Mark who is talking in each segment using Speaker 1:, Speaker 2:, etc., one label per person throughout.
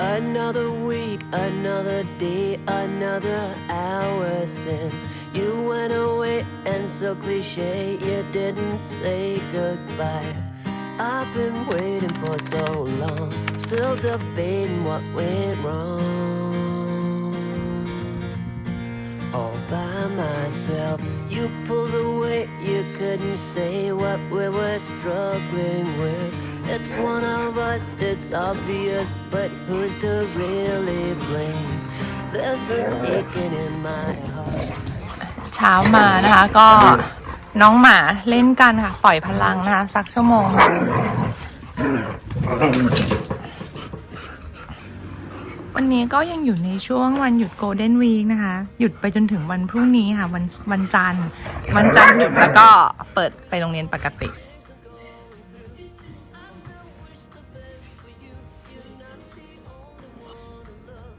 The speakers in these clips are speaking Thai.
Speaker 1: Another week, another day, another hour since you went away, and so cliche, you didn't say goodbye. I've been waiting for so long, still debating what went wrong. All by myself, you pulled away, you couldn't say what we were struggling with. It's one of us, it's obvious, but who's to really blame? There's an aching in my heart.
Speaker 2: เช้ามานะคะก็น้องหมาเล่นกันค่ะ ปล่อยพลังนะคะ สักชั่วโมงหนึ่ง วันนี้ก็ยังอยู่ในช่วงวันหยุดโกลเด้นวีคนะคะ หยุดไปจนถึงวันพรุ่งนี้ค่ะ วันวันจันทร์ วันจันทร์หยุดแล้วก็เปิดไปโรงเรียนปกติ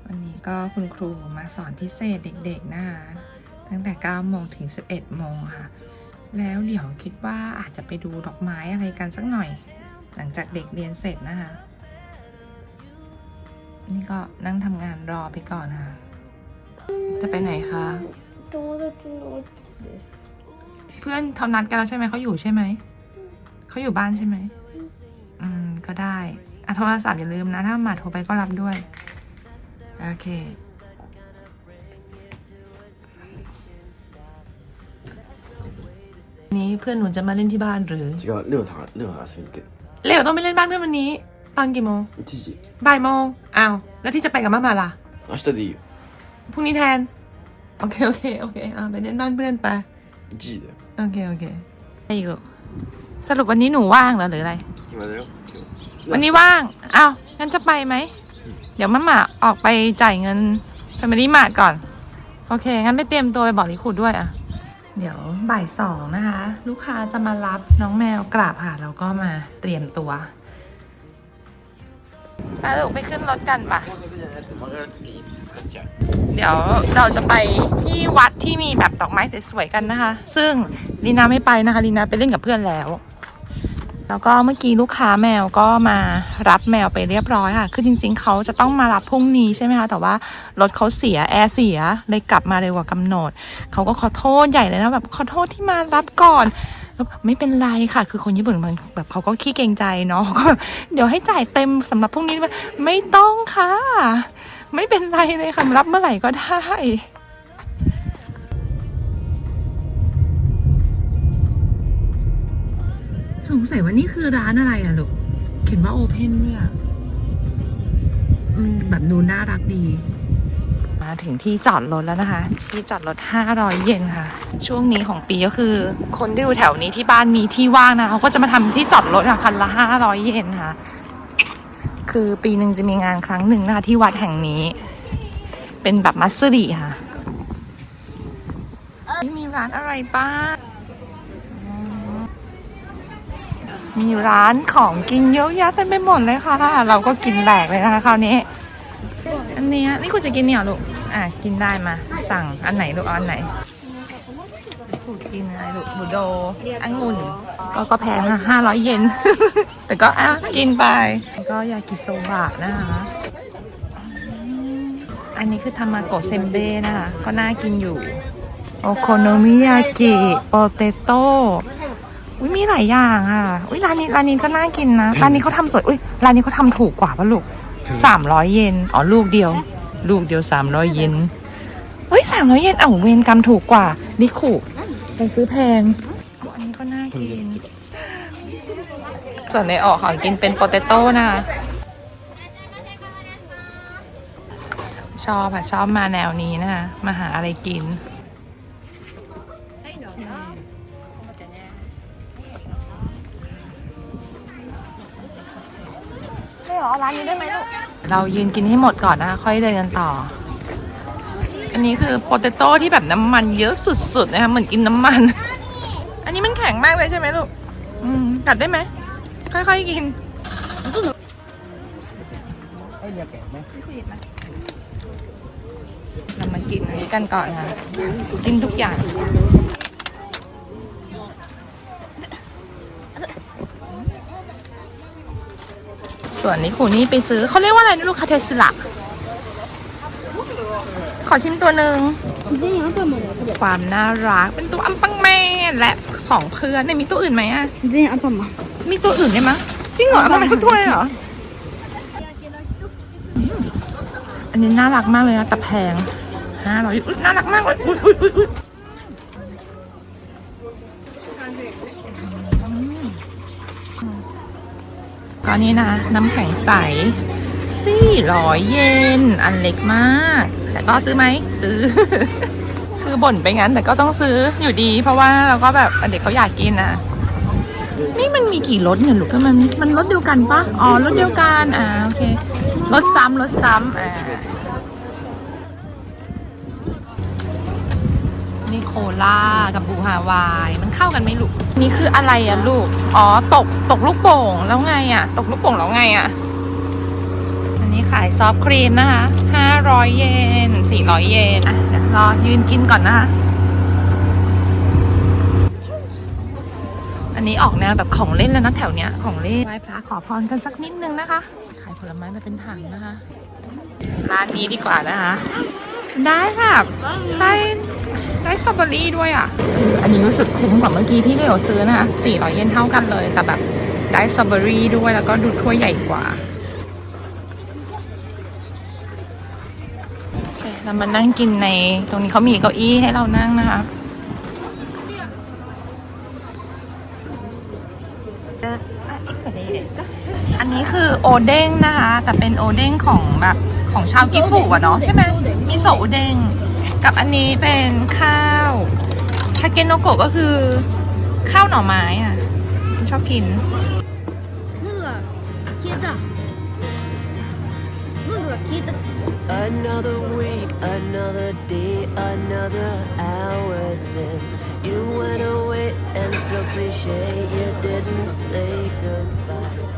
Speaker 2: วันนี้ก็คุณครูมาสอนพิเศษเด็กๆนะคะตั้งแต่ 9 โมงถึง 11 โมงค่ะ แล้วเดี๋ยวคิดว่าอาจจะไปดูดอกไม้อะไรกันสักหน่อย หลังจากเด็กเรียนเสร็จนะคะ นี่ก็นั่งทำงานรอไปก่อนค่ะ จะไปไหนคะ
Speaker 3: 友達のお家です
Speaker 2: เพื่อนเขานัดกันแล้วใช่ไหมเขาอยู่ใช่ไหม เขาอยู่บ้านใช่ไหม อืม ก็ได้อะโทรศัพท์อย่าลืมนะ ถ้าหมาโทรไปก็รับด้วย โอเค นี้เพื่อนหนูจะมาเล่นที่บ้านหรือ
Speaker 4: 違う、レオタレオ遊びに行く。
Speaker 2: เร็วต้องไปเล่นบ้านเพื่อนวันนี้ ตอนกี่โมง
Speaker 4: 1時。
Speaker 2: บ่ายโมง อ้าว แล้วที่จะไปกับมามาล่ะ
Speaker 4: 明日でいいよ。
Speaker 2: พรุ่งนี้แทน โอเค โอเค โอเคอ่าไปเล่นบ้านเพื่อนไป
Speaker 4: 1時だよ。
Speaker 2: โอเค โอเคไปอยู่สรุปวันนี้หนูว่างเหรอหรืออะไร
Speaker 4: 暇だよ。今日
Speaker 2: วันนี้ว่าง อ้าว งั้นจะไปไหม เดี๋ยวมาหมาออกไปจ่ายเงิน Family Mart ก่อน โอเค งั้นไปเตรียมตัวไปบอกลิขุดด้วยอ่ะ เดี๋ยวบ่ายสองนะคะ ลูกค้าจะมารับน้องแมวกราบค่ะ แล้วก็มาเตรียมตัว ไปลูกไปขึ้นรถกันปะเดี๋ยวเราจะไปที่วัดที่มีแบบดอกไม้สวยๆกันนะคะ ซึ่งลีนาไม่ไปนะคะลีนาไปเล่นกับเพื่อนแล้ว แล้วก็เมื่อกี้ลูกค้าแมวก็มารับแมวไปเรียบร้อยค่ะ คือจริง ๆ เขาจะต้องมารับพรุ่งนี้ใช่ไหมคะ แต่ว่ารถเขาเสียแอร์เสียเลยกลับมาเร็วกว่ากำหนด เขาก็ขอโทษใหญ่เลยนะแบบขอโทษที่มารับก่อน แล้วไม่เป็นไรค่ะ คือคนญี่ปุ่นมันแบบเขาก็ขี้เกรงใจเนาะก็แบบเดี๋ยวให้จ่ายเต็มสำหรับพรุ่งนี้ไม่ต้องค่ะ ไม่เป็นไรเลยค่ะรับเมื่อไหร่ก็ได้สงสัยว่านี่คือร้านอะไรอะลูก เขียนว่าโอเพนด้วยอะแบบดูน่ารักดี มาถึงที่จอดรถแล้วนะคะ ที่จอดรถ 500 เยนค่ะ ช่วงนี้ของปีก็คือ คนที่อยู่แถวนี้ที่บ้านมีที่ว่างนะเขาก็จะมาทำที่จอดรถค่ะคันละ 500 เยนค่ะ คือปีหนึ่งจะมีงานครั้งหนึ่งนะคะที่วัดแห่งนี้ เป็นแบบมัสดีค่ะนี่มีร้านอะไรบ้างมีร้านของกินเยอะแยะเต็มไปหมดเลยค่ะ เราก็กินแหลกเลยนะคะคราวนี้ อันเนี้ยนี่คุณจะกินเนี่ยหรอลูก อะกินได้มา สั่งอันไหนลูกเอาอันไหนถูกกินอะไรลูกบูโดองุ่นก็ก็แพงค่ะห้าร้อยเยน แต่ก็อะกินไปแล้วก็ยากิโซบะนะคะอันนี้คือทามาโกะเซมเบ้นะคะ ก็น่ากินอยู่ โอโคโนมิยากิโปเตโต้อุ้ยมีหลายอย่างอะอุ้ยร้านนี้ร้านนี้ก็น่ากินนะ ร้านนี้เขาทำสวย อุ้ยร้านนี้เขาทำถูกกว่าป่ะลูกสามร้อยเยน อ๋อลูกเดียว ลูกเดียวสามร้อยเยนเฮ้ยสามร้อยเยนเอ้าเวรกรรมถูกกว่า นี่ขู่ไปซื้อแพงอันนี้ก็น่ากิน ส่วนในออกของกินเป็นโปเตโต้นะคะชอบอะชอบมาแนวนี้นะคะมาหาอะไรกินไม่หรอร้านนี้ได้ไหมลูก เรายืนกินให้หมดก่อนนะคะค่อยเดินกันต่อ อันนี้คือโปเตโต้ที่แบบน้ำมันเยอะสุดๆนะคะเหมือนกินน้ำมัน อันนี้มันแข็งมากเลยใช่ไหมลูกอืมกัดได้ไหมค่อยๆกินเรามากินอันนี้กันก่อนค่ะกินทุกอย่าง ส่วนนี้คุณนี่ไปซื้อเขาเรียกว่าอะไรนี่ลูกคาเทสละขอชิมตัวหนึ่งความน่ารักเป็นตัวอัมปังแมนและของเพื่อนเนมีตัวอื่นไหมอะ
Speaker 3: จริงอัมปัง
Speaker 2: มีตัวอื่นได้ไหมจริงเหรออัมปังเป็นถ้วยเหรออันนี้น่ารักมากเลยนะแต่แพงห้าร้อยน่ารักมากเลยอุ้ยอุ้ยอุ้ย ก็นี่นะ น้ำแข็งใสสี่ร้อยเยนอันเล็กมาก แต่ก็ซื้อไหมซื้อ คือบ่นไปงั้นแต่ก็ต้องซื้ออยู่ดี เพราะว่าเราก็แบบเด็กเขาอยากกินนะนี่มันมีกี่รสเนี่ยลูกมมันมันรสเดียวกันปะอ๋อรสเดียวกันอ่าโอเครสซ้ำรสซ้ำอ่า นี่โคลากับบูฮาวาย มันเข้ากันไหมลูก นี่คืออะไรอะลูก อ๋อ ตกตกลูกโป่งแล้วไงอะตกลูกโป่งแล้วไงอะอันนี้ขายซอฟต์ครีมนะคะ500 เยน 400 เยน อะเดี๋ยวรอยืนกินก่อนนะคะ อันนี้ออกแนวแบบของเล่นแล้วนะแถวเนี้ยของเล่นไหว้พระขอพรกันสักนิดนึงนะคะ ขายผลไม้มาเป็นถังนะคะ ร้านนี้ดีกว่านะคะ ได้ค่ะได้ได้สตรอเบอรี่ด้วยอะ อันนี้รู้สึกคุ้มกว่าเมื่อกี้ที่เเราซื้อนะคะ400เยนเท่ากันเลย แต่แบบได้สตรอเบอรี่ด้วยแล้วก็ดูถ้วยใหญ่กว่าโอเคเรามานั่งกินในตรงนี้เขามีเก้าอี้ให้เรานั่งนะคะอันนี้คือโอเด้งนะคะ แต่เป็นโอเด้งของแบบ ของชาวกิฟุอะเนาะใช่ไหมมิโซะโอเด้งกับอันนี้เป็นข้าวทาเกโนโกะก็คือ ข้าวหน่อไม้อะชอบกิน
Speaker 3: ム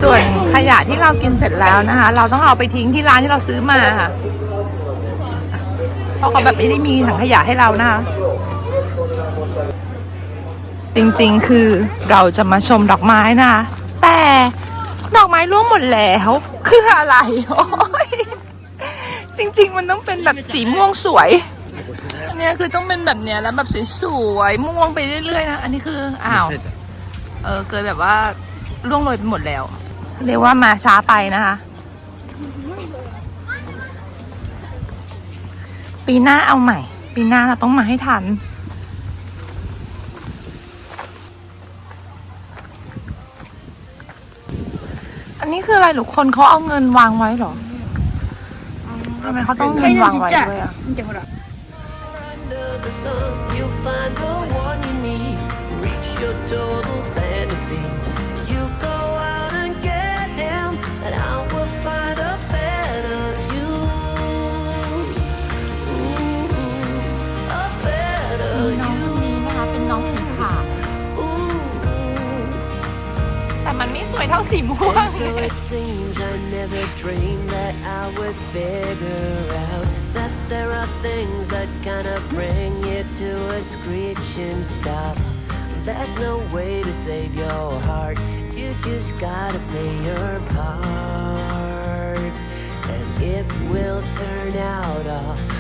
Speaker 2: ส่วนขยะที่เรากินเสร็จแล้วนะคะ เราต้องเอาไปทิ้งที่ร้านที่เราซื้อมาค่ะเพราะเขาแบบไม่ได้มีถังขยะให้เรานะคะจริงๆ คือเราจะมาชมดอกไม้นะคะแต่ดอกไม้ร่วงหมดแล้วคืออะไรโอ้ยจริง ๆ มันต้องเป็นแบบสีม่วงสวย เนี่ยคือต้องเป็นแบบเนี้ยแล้วแบบสวยๆม่วงไปเรื่อยๆนะอันนี้คืออ้าวเออเกิดแบบว่าล่วงโรยไปหมดแล้ว เรียกว่ามาช้าไปนะคะ ปีหน้าเอาใหม่ ปีหน้าเราต้องมาให้ทัน อันนี้คืออะไรหรือคนเขาเอาเงินวางไว้หรอทำไมเขาต้องเงินวางไว้ด้วยอะ
Speaker 1: the sun,
Speaker 2: สวยเท่าสีม่วง
Speaker 1: So it seems I never dreamed that I would figure out that there are things that kind of bring you to a screeching stop. There's no way to save your heart, you just gotta play your part, and it will turn out alright.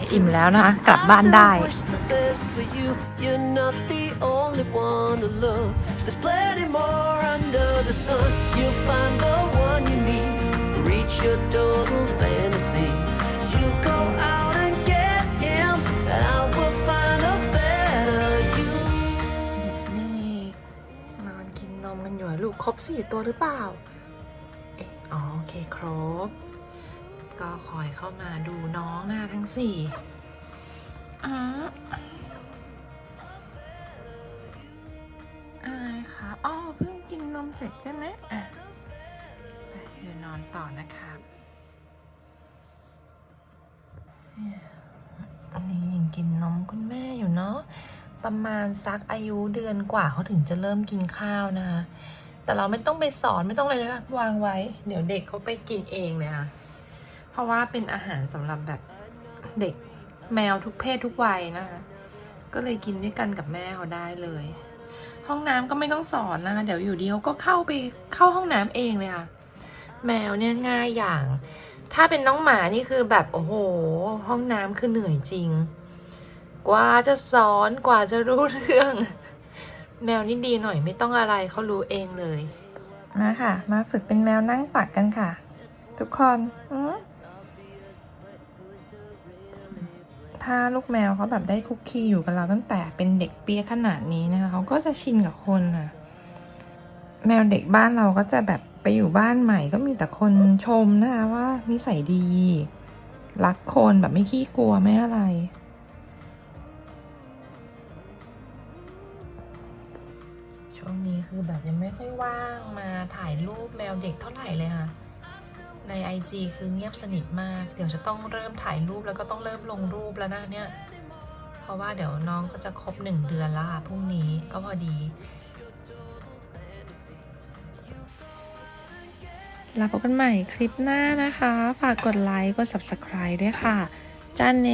Speaker 2: อเค
Speaker 1: going
Speaker 2: อิ่มแล้วนะคะ กลับบ้านได้
Speaker 1: I still wish the best for you. You're not the only one to love. There's plenty more under the sun. You'll find the one you need. Reach your total fantasy. You go out and get him, and I will find a better you.
Speaker 2: นี่นอนกินนมกันอยู่อะลูกครบสี่ตัวหรือเปล่า เอ๊ะอ๋อโอเคครบ ก็คอยเข้ามาดูน้องหน้าทั้งสี่อ่าอะไรคะอ๋อเพิ่งกินนมเสร็จใช่ไหมอะไปเดี๋ยวนอนต่อนะครับอันนี้ยังกินนมคุณแม่อยู่เนาะประมาณสักอายุเดือนกว่าเขาถึงจะเริ่มกินข้าวนะคะ แต่เราไม่ต้องไปสอนไม่ต้องอะไรเลยนะวางไว้ เดี๋ยวเด็กเขาไปกินเองเลยค่ะ เพราะว่าเป็นอาหารสำหรับแบบเด็กแมวทุกเพศทุกวัยนะคะ ก็เลยกินด้วยกันกับแม่เขาได้เลย ห้องน้ำก็ไม่ต้องสอนนะคะเดี๋ยวอยู่เดีเขาก็เข้าไปเข้าห้องน้ำเองเลยค่ะ แมวเนี่ยง่ายอย่าง ถ้าเป็นน้องหมานี่คือแบบโอ้โห ห้องน้ำคือเหนื่อยจริง กว่าจะสอนกว่าจะรู้เรื่อง แมวนี่ดีหน่อยไม่ต้องอะไรเขารู้เองเลยมาค่ะ มาฝึกเป็นแมวนั่งตักกันค่ะ ทุกคนอืม ถ้าลูกแมวเขาแบบได้คุกคีอยู่กับเราตั้งแต่เป็นเด็กเปียขนาดนี้นะคะเขาก็จะชินกับคนค่ะ แมวเด็กบ้านเราก็จะแบบไปอยู่บ้านใหม่ก็มีแต่คนชมนะคะว่านิสัยดี รักคนแบบไม่ขี้กลัวไม่อะไรช่วงนี้คือแบบยังไม่ค่อยว่างมาถ่ายรูปแมวเด็กเท่าไหร่เลยค่ะ ใน IG คือเงียบสนิทมาก เดี๋ยวจะต้องเริ่มถ่ายรูปแล้วก็ต้องเริ่มลงรูปแล้วนะเนี่ย เพราะว่าเดี๋ยวน้องก็จะครบหนึ่งเดือนแล้วค่ะพรุ่งนี้ก็พอดีแล้วพบกันใหม่คลิปหน้านะคะ ฝากกดไลค์ กด subscribe ด้วยค่ะ จ้าเน